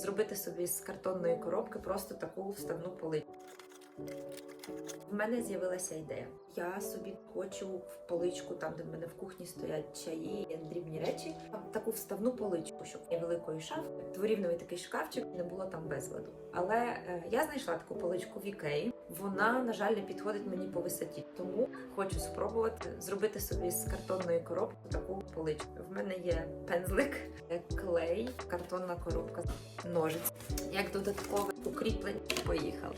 зробити собі з картонної коробки просто таку вставну поличку. В мене з'явилася ідея. Я собі хочу в поличку, там де в мене в кухні стоять чаї, дрібні речі, таку вставну поличку, щоб є великої шафи, дворівневий такий шкафчик, не було там безладу. Але е, я знайшла таку поличку в Ікеї. Вона, на жаль, не підходить мені по висоті, тому хочу спробувати зробити собі з картонної коробки таку поличку. В мене є пензлик, е, клей, картонна коробка, ножиць. Як додаткове укріплення, поїхали.